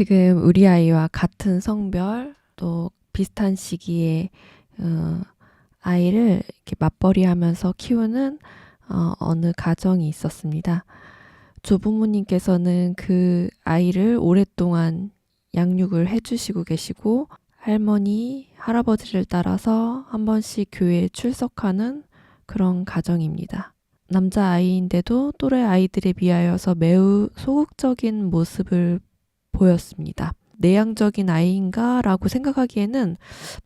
지금 우리 아이와 같은 성별 또 비슷한 시기에 어, 아이를 이렇게 맞벌이 하면서 키우는 어, 어느 가정이 있었습니다. 조부모님께서는 그 아이를 오랫동안 양육을 해주시고 계시고 할머니, 할아버지를 따라서 한 번씩 교회에 출석하는 그런 가정입니다. 남자 아이인데도 또래 아이들에 비하여서 매우 소극적인 모습을 보였습니다. 내향적인 아이인가 라고 생각하기에는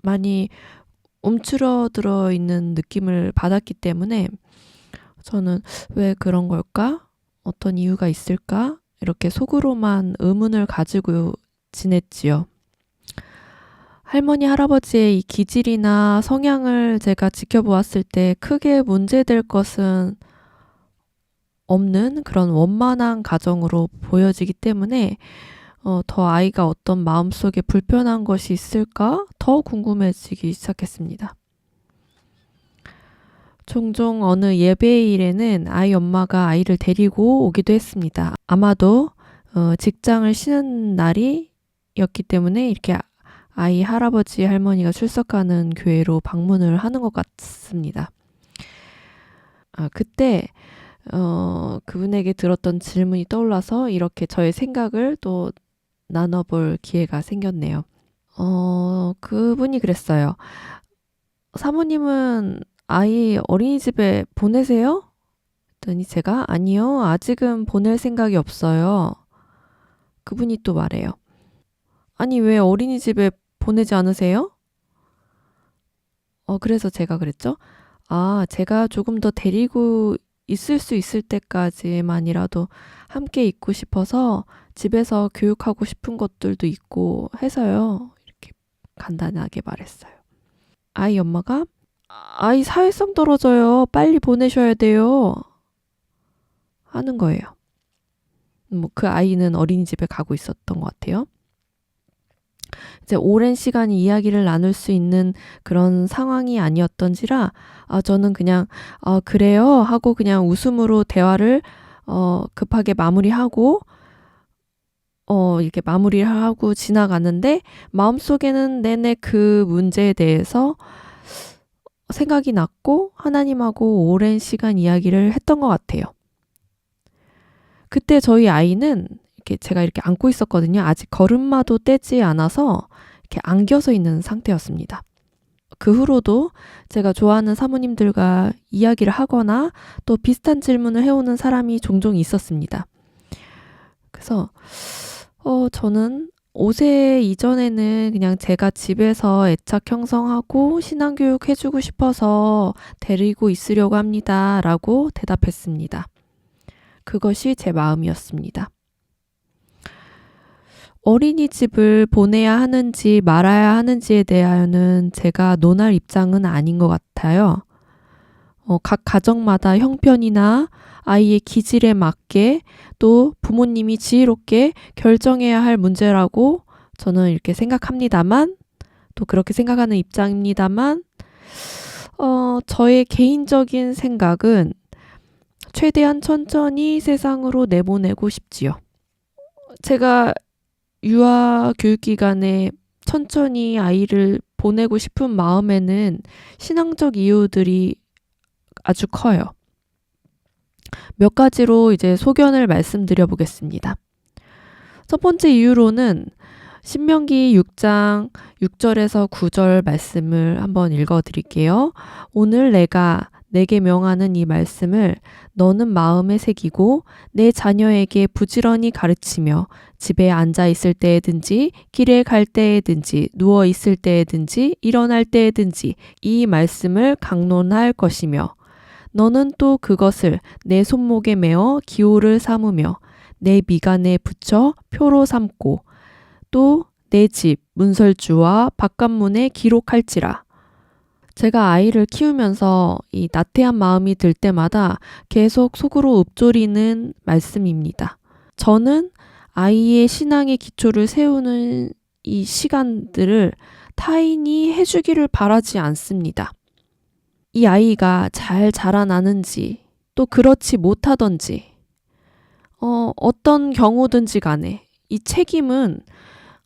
많이 움츠러들어 있는 느낌을 받았기 때문에 저는 왜 그런 걸까? 어떤 이유가 있을까? 이렇게 속으로만 의문을 가지고 지냈지요. 할머니, 할아버지의 이 기질이나 성향을 제가 지켜보았을 때 크게 문제될 것은 없는 그런 원만한 가정으로 보여지기 때문에 어, 더 아이가 어떤 마음속에 불편한 것이 있을까 더 궁금해지기 시작했습니다. 종종 어느 예배일에는 아이 엄마가 아이를 데리고 오기도 했습니다. 아마도 어, 직장을 쉬는 날이었기 때문에 이렇게 아이 할아버지 할머니가 출석하는 교회로 방문을 하는 것 같습니다. 아, 그때 어, 그분에게 들었던 질문이 떠올라서 이렇게 저의 생각을 또 나눠볼 기회가 생겼네요. 어, 그분이 그랬어요. 사모님은 아이 어린이집에 보내세요? 했더니 제가 아니요. 아직은 보낼 생각이 없어요. 그분이 또 말해요. 아니, 왜 어린이집에 보내지 않으세요? 어, 그래서 제가 그랬죠. 아, 제가 조금 더 데리고 있을 수 있을 때까지만이라도 함께 있고 싶어서 집에서 교육하고 싶은 것들도 있고 해서요. 이렇게 간단하게 말했어요. 아이 엄마가 아이 사회성 떨어져요. 빨리 보내셔야 돼요. 하는 거예요. 뭐 그 아이는 어린이집에 가고 있었던 것 같아요. 이제 오랜 시간 이야기를 나눌 수 있는 그런 상황이 아니었던지라 아 저는 그냥 아 그래요 하고 그냥 웃음으로 대화를 어 급하게 마무리하고 어 이렇게 마무리를 하고 지나갔는데 마음속에는 내내 그 문제에 대해서 생각이 났고 하나님하고 오랜 시간 이야기를 했던 것 같아요. 그때 저희 아이는 이렇게 제가 이렇게 안고 있었거든요. 아직 걸음마도 떼지 않아서 이렇게 안겨서 있는 상태였습니다. 그 후로도 제가 좋아하는 사모님들과 이야기를 하거나 또 비슷한 질문을 해오는 사람이 종종 있었습니다. 그래서, 어, 저는 5세 이전에는 그냥 제가 집에서 애착 형성하고 신앙교육 해주고 싶어서 데리고 있으려고 합니다. 라고 대답했습니다. 그것이 제 마음이었습니다. 어린이집을 보내야 하는지 말아야 하는지에 대하여는 제가 논할 입장은 아닌 것 같아요. 어, 각 가정마다 형편이나 아이의 기질에 맞게 또 부모님이 지혜롭게 결정해야 할 문제라고 저는 이렇게 생각합니다만 또 그렇게 생각하는 입장입니다만 어, 저의 개인적인 생각은 최대한 천천히 세상으로 내보내고 싶지요. 제가 유아 교육 기간에 천천히 아이를 보내고 싶은 마음에는 신앙적 이유들이 아주 커요. 몇 가지로 이제 소견을 말씀드려 보겠습니다. 첫 번째 이유로는 신명기 6장 6절에서 9절 말씀을 한번 읽어 드릴게요. 오늘 내가 내게 명하는 이 말씀을 너는 마음에 새기고 내 자녀에게 부지런히 가르치며 집에 앉아 있을 때에든지 길에 갈 때에든지 누워 있을 때에든지 일어날 때에든지 이 말씀을 강론할 것이며 너는 또 그것을 내 손목에 메어 기호를 삼으며 내 미간에 붙여 표로 삼고 또 내 집 문설주와 바깥문에 기록할지라 제가 아이를 키우면서 이 나태한 마음이 들 때마다 계속 속으로 읊조리는 말씀입니다. 저는 아이의 신앙의 기초를 세우는 이 시간들을 타인이 해주기를 바라지 않습니다. 이 아이가 잘 자라나는지 또 그렇지 못하던지 어, 어떤 경우든지 간에 이 책임은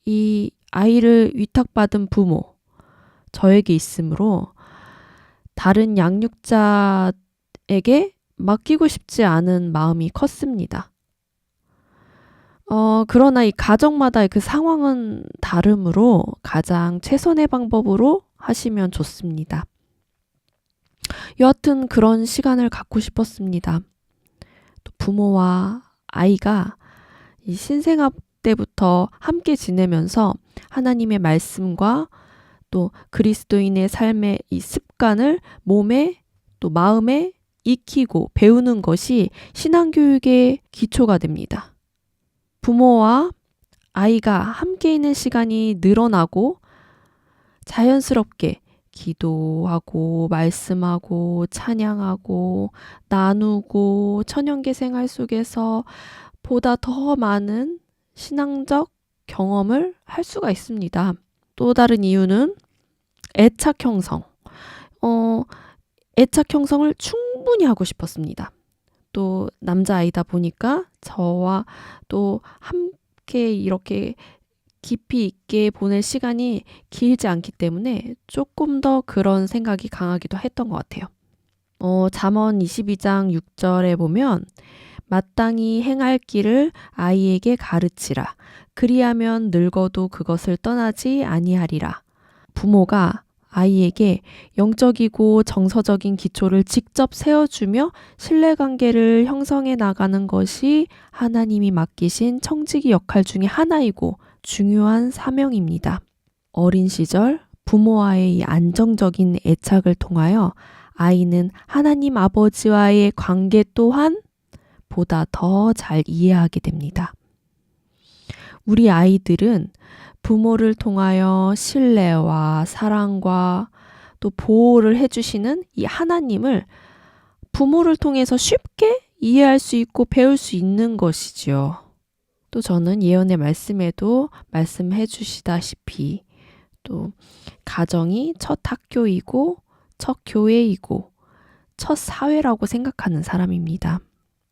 이 아이를 위탁받은 부모, 저에게 있으므로 다른 양육자에게 맡기고 싶지 않은 마음이 컸습니다. 어, 그러나 이 가정마다의 그 상황은 다르므로 가장 최선의 방법으로 하시면 좋습니다. 여하튼 그런 시간을 갖고 싶었습니다. 또 부모와 아이가 이 신생아 때부터 함께 지내면서 하나님의 말씀과 또 그리스도인의 삶의 이 습관을 몸에 또 마음에 익히고 배우는 것이 신앙교육의 기초가 됩니다. 부모와 아이가 함께 있는 시간이 늘어나고 자연스럽게 기도하고 말씀하고 찬양하고 나누고 천연계 생활 속에서 보다 더 많은 신앙적 경험을 할 수가 있습니다. 또 다른 이유는 애착 형성. 어, 애착 형성을 충분히 하고 싶었습니다. 또 남자아이다 보니까 저와 또 함께 이렇게 깊이 있게 보낼 시간이 길지 않기 때문에 조금 더 그런 생각이 강하기도 했던 것 같아요. 어, 잠언 22장 6절에 보면 마땅히 행할 길을 아이에게 가르치라. 그리하면 늙어도 그것을 떠나지 아니하리라. 부모가 아이에게 영적이고 정서적인 기초를 직접 세워주며 신뢰관계를 형성해 나가는 것이 하나님이 맡기신 청지기 역할 중의 하나이고 중요한 사명입니다. 어린 시절 부모와의 이 안정적인 애착을 통하여 아이는 하나님 아버지와의 관계 또한 보다 더 잘 이해하게 됩니다. 우리 아이들은 부모를 통하여 신뢰와 사랑과 또 보호를 해주시는 이 하나님을 부모를 통해서 쉽게 이해할 수 있고 배울 수 있는 것이지요. 또 저는 예언의 말씀에도 말씀해 주시다시피 또 가정이 첫 학교이고 첫 교회이고 첫 사회라고 생각하는 사람입니다.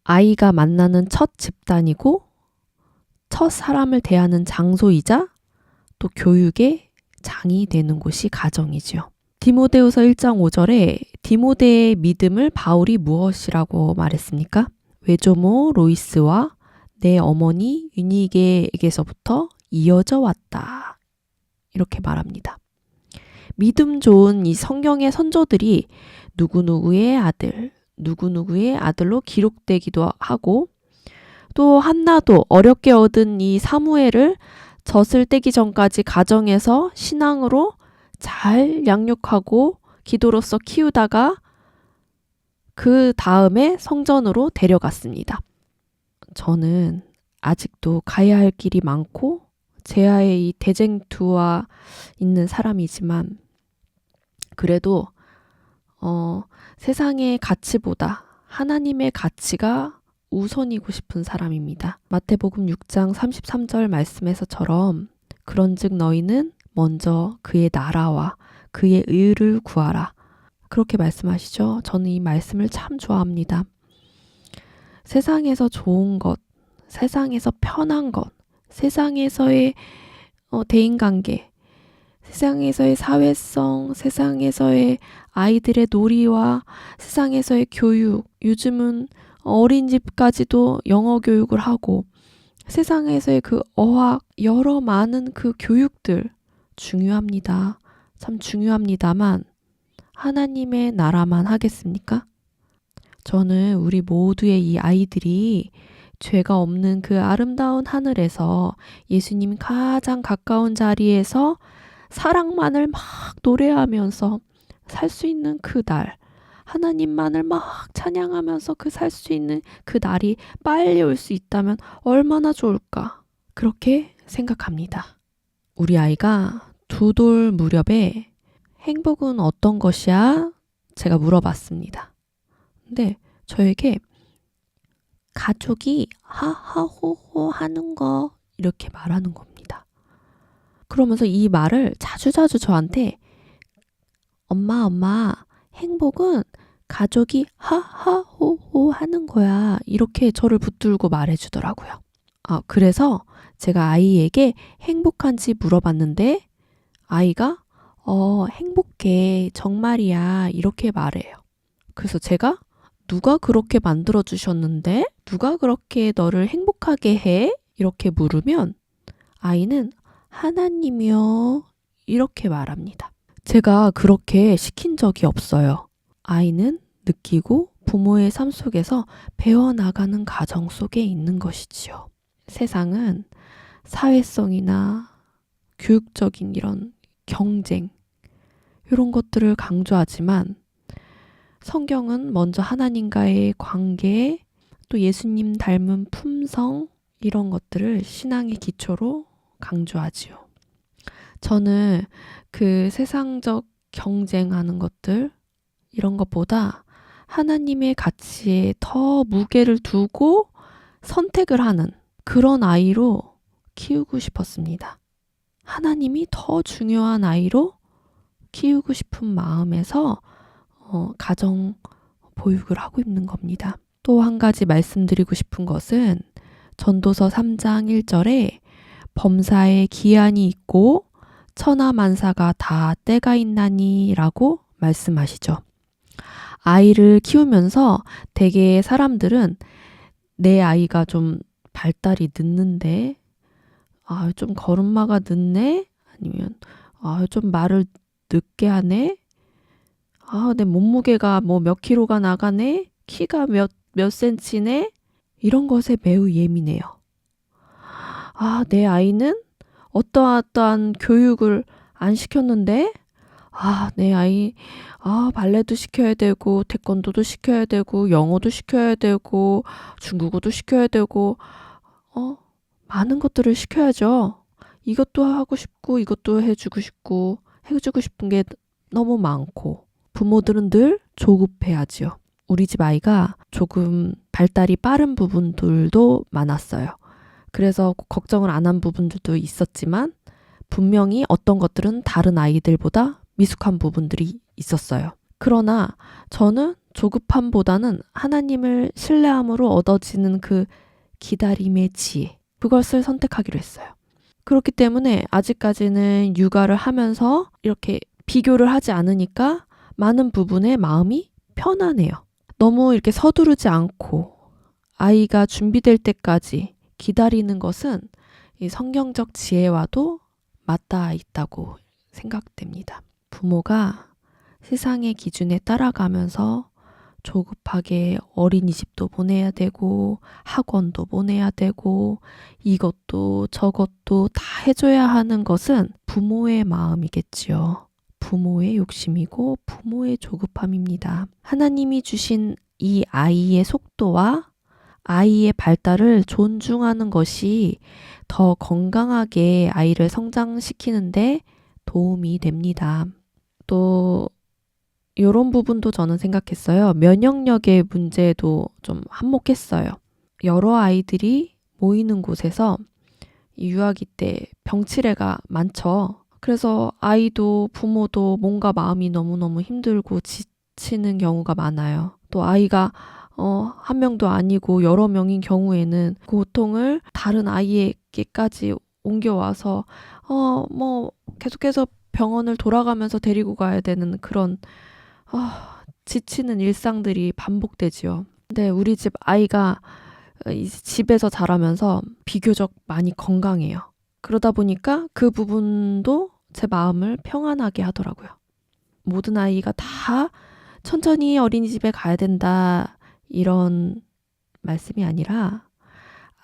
아이가 만나는 첫 집단이고 첫 사람을 대하는 장소이자 또 교육의 장이 되는 곳이 가정이지요. 디모데후서 1장 5절에 디모데의 믿음을 바울이 무엇이라고 말했습니까? 외조모 로이스와 내 어머니 유니게에게서부터 이어져 왔다. 이렇게 말합니다. 믿음 좋은 이 성경의 선조들이 누구누구의 아들, 누구누구의 아들로 기록되기도 하고 또 한나도 어렵게 얻은 이 사무엘을 젖을 떼기 전까지 가정에서 신앙으로 잘 양육하고 기도로서 키우다가 그 다음에 성전으로 데려갔습니다. 저는 아직도 가야 할 길이 많고 제아의 이 대쟁투와 있는 사람이지만 그래도 어, 세상의 가치보다 하나님의 가치가 우선이고 싶은 사람입니다. 마태복음 6장 33절 말씀에서처럼 그런즉 너희는 먼저 그의 나라와 그의 의를 구하라. 그렇게 말씀하시죠. 저는 이 말씀을 참 좋아합니다. 세상에서 좋은 것, 세상에서 편한 것, 세상에서의 어, 대인관계, 세상에서의 사회성, 세상에서의 아이들의 놀이와 세상에서의 교육, 요즘은 어린이집까지도 영어 교육을 하고 세상에서의 그 어학, 여러 많은 그 교육들 중요합니다. 참 중요합니다만 하나님의 나라만 하겠습니까? 저는 우리 모두의 이 아이들이 죄가 없는 그 아름다운 하늘에서 예수님 가장 가까운 자리에서 사랑만을 막 노래하면서 살 수 있는 그 날, 하나님만을 막 찬양하면서 그 살 수 있는 그 날이 빨리 올 수 있다면 얼마나 좋을까. 그렇게 생각합니다. 우리 아이가 두 돌 무렵에 행복은 어떤 것이야? 제가 물어봤습니다. 근데 저에게 가족이 하하호호 하는 거 이렇게 말하는 겁니다. 그러면서 이 말을 자주자주 저한테 엄마, 엄마, 행복은 가족이 하하호호 하는 거야. 이렇게 저를 붙들고 말해주더라고요. 아, 그래서 제가 아이에게 행복한지 물어봤는데 아이가 어, 행복해. 정말이야. 이렇게 말해요. 그래서 제가 누가 그렇게 만들어 주셨는데? 누가 그렇게 너를 행복하게 해? 이렇게 물으면 아이는 하나님이요. 이렇게 말합니다. 제가 그렇게 시킨 적이 없어요. 아이는 느끼고 부모의 삶 속에서 배워나가는 가정 속에 있는 것이지요. 세상은 사회성이나 교육적인 이런 경쟁, 이런 것들을 강조하지만 성경은 먼저 하나님과의 관계, 또 예수님 닮은 품성, 이런 것들을 신앙의 기초로 강조하지요. 저는 그 세상적 경쟁하는 것들, 이런 것보다 하나님의 가치에 더 무게를 두고 선택을 하는 그런 아이로 키우고 싶었습니다. 하나님이 더 중요한 아이로 키우고 싶은 마음에서 어, 가정 보육을 하고 있는 겁니다. 또 한 가지 말씀드리고 싶은 것은 전도서 3장 1절에 범사에 기한이 있고 천하 만사가 다 때가 있나니라고 말씀하시죠. 아이를 키우면서 대개 사람들은 내 아이가 좀 발달이 늦는데 아, 좀 걸음마가 늦네? 아니면 아, 좀 말을 늦게 하네? 아, 내 몸무게가 뭐 몇 킬로가 나가네? 키가 몇, 몇 센치네? 이런 것에 매우 예민해요. 아, 내 아이는 어떠어떠한 교육을 안 시켰는데? 아, 내 아이, 아, 발레도 시켜야 되고, 태권도도 시켜야 되고, 영어도 시켜야 되고, 중국어도 시켜야 되고, 어, 많은 것들을 시켜야죠. 이것도 하고 싶고, 이것도 해주고 싶고, 해주고 싶은 게 너무 많고, 부모들은 늘 조급해하지요. 우리 집 아이가 조금 발달이 빠른 부분들도 많았어요. 그래서 걱정을 안 한 부분들도 있었지만, 분명히 어떤 것들은 다른 아이들보다 미숙한 부분들이 있었어요. 그러나 저는 조급함보다는 하나님을 신뢰함으로 얻어지는 그 기다림의 지혜, 그것을 선택하기로 했어요. 그렇기 때문에 아직까지는 육아를 하면서 이렇게 비교를 하지 않으니까 많은 부분에 마음이 편안해요. 너무 이렇게 서두르지 않고 아이가 준비될 때까지 기다리는 것은 이 성경적 지혜와도 맞닿아 있다고 생각됩니다. 부모가 세상의 기준에 따라가면서 조급하게 어린이집도 보내야 되고 학원도 보내야 되고 이것도 저것도 다 해줘야 하는 것은 부모의 마음이겠지요. 부모의 욕심이고 부모의 조급함입니다. 하나님이 주신 이 아이의 속도와 아이의 발달을 존중하는 것이 더 건강하게 아이를 성장시키는데 도움이 됩니다. 또 이런 부분도 저는 생각했어요. 면역력의 문제도 좀 한몫했어요. 여러 아이들이 모이는 곳에서 유아기 때 병치레가 많죠. 그래서 아이도 부모도 뭔가 마음이 너무너무 힘들고 지치는 경우가 많아요. 또 아이가 어, 한 명도 아니고 여러 명인 경우에는 그 고통을 다른 아이에게까지 옮겨와서 어, 뭐 계속해서 병원을 돌아가면서 데리고 가야 되는 그런 아, 지치는 일상들이 반복되지요. 근데 우리 집 아이가 집에서 자라면서 비교적 많이 건강해요. 그러다 보니까 그 부분도 제 마음을 평안하게 하더라고요. 모든 아이가 다 천천히 어린이집에 가야 된다. 이런 말씀이 아니라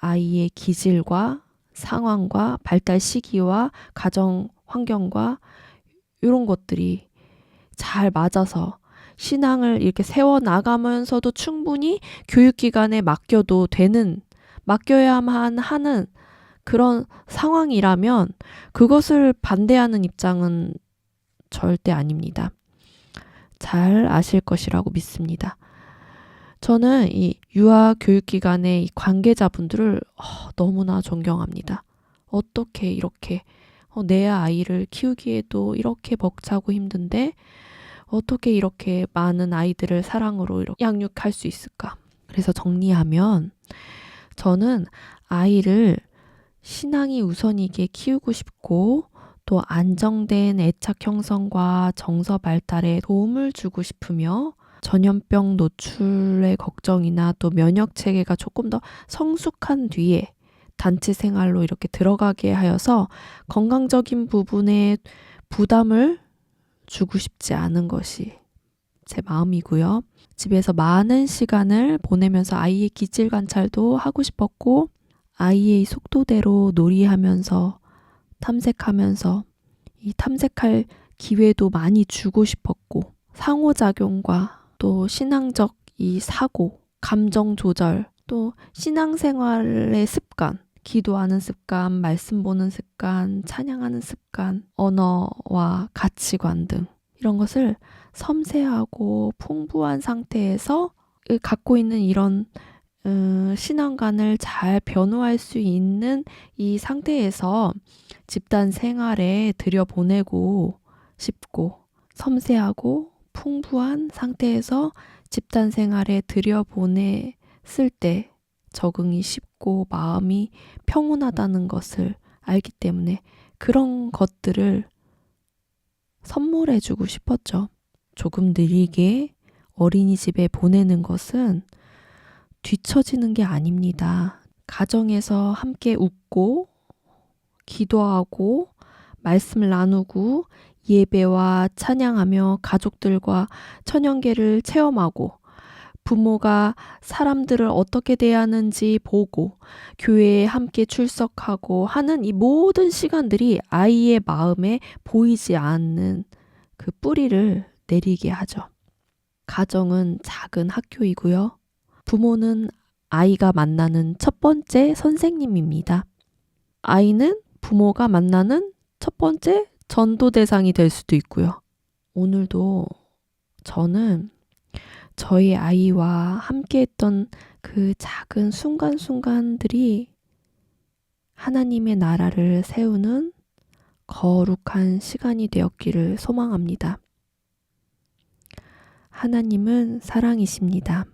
아이의 기질과 상황과 발달 시기와 가정 환경과 이런 것들이 잘 맞아서 신앙을 이렇게 세워 나가면서도 충분히 교육기관에 맡겨도 되는, 맡겨야만 하는 그런 상황이라면 그것을 반대하는 입장은 절대 아닙니다. 잘 아실 것이라고 믿습니다. 저는 이 유아 교육기관의 이 관계자분들을 어, 너무나 존경합니다. 어떻게 이렇게 어, 내 아이를 키우기에도 이렇게 벅차고 힘든데 어떻게 이렇게 많은 아이들을 사랑으로 이렇게 양육할 수 있을까? 그래서 정리하면 저는 아이를 신앙이 우선이게 키우고 싶고 또 안정된 애착 형성과 정서 발달에 도움을 주고 싶으며 전염병 노출의 걱정이나 또 면역 체계가 조금 더 성숙한 뒤에 단체 생활로 이렇게 들어가게 하여서 건강적인 부분에 부담을 주고 싶지 않은 것이 제 마음이고요. 집에서 많은 시간을 보내면서 아이의 기질 관찰도 하고 싶었고, 아이의 속도대로 놀이하면서 탐색하면서 이 탐색할 기회도 많이 주고 싶었고, 상호작용과 또 신앙적 이 사고, 감정 조절, 또 신앙생활의 습관, 기도하는 습관, 말씀 보는 습관, 찬양하는 습관, 언어와 가치관 등 이런 것을 섬세하고 풍부한 상태에서 이 갖고 있는 이런 음, 신앙관을 잘 변호할 수 있는 이 상태에서 집단 생활에 들여보내고 싶고 섬세하고 풍부한 상태에서 집단 생활에 들여보냈을 때 적응이 쉽고 마음이 평온하다는 것을 알기 때문에 그런 것들을 선물해주고 싶었죠. 조금 느리게 어린이집에 보내는 것은 뒤처지는 게 아닙니다. 가정에서 함께 웃고, 기도하고, 말씀을 나누고, 예배와 찬양하며 가족들과 천연계를 체험하고, 부모가 사람들을 어떻게 대하는지 보고, 교회에 함께 출석하고 하는 이 모든 시간들이 아이의 마음에 보이지 않는 그 뿌리를 내리게 하죠. 가정은 작은 학교이고요. 부모는 아이가 만나는 첫 번째 선생님입니다. 아이는 부모가 만나는 첫 번째 전도 대상이 될 수도 있고요. 오늘도 저는 저희 아이와 함께 했던 그 작은 순간순간들이 하나님의 나라를 세우는 거룩한 시간이 되었기를 소망합니다. 하나님은 사랑이십니다.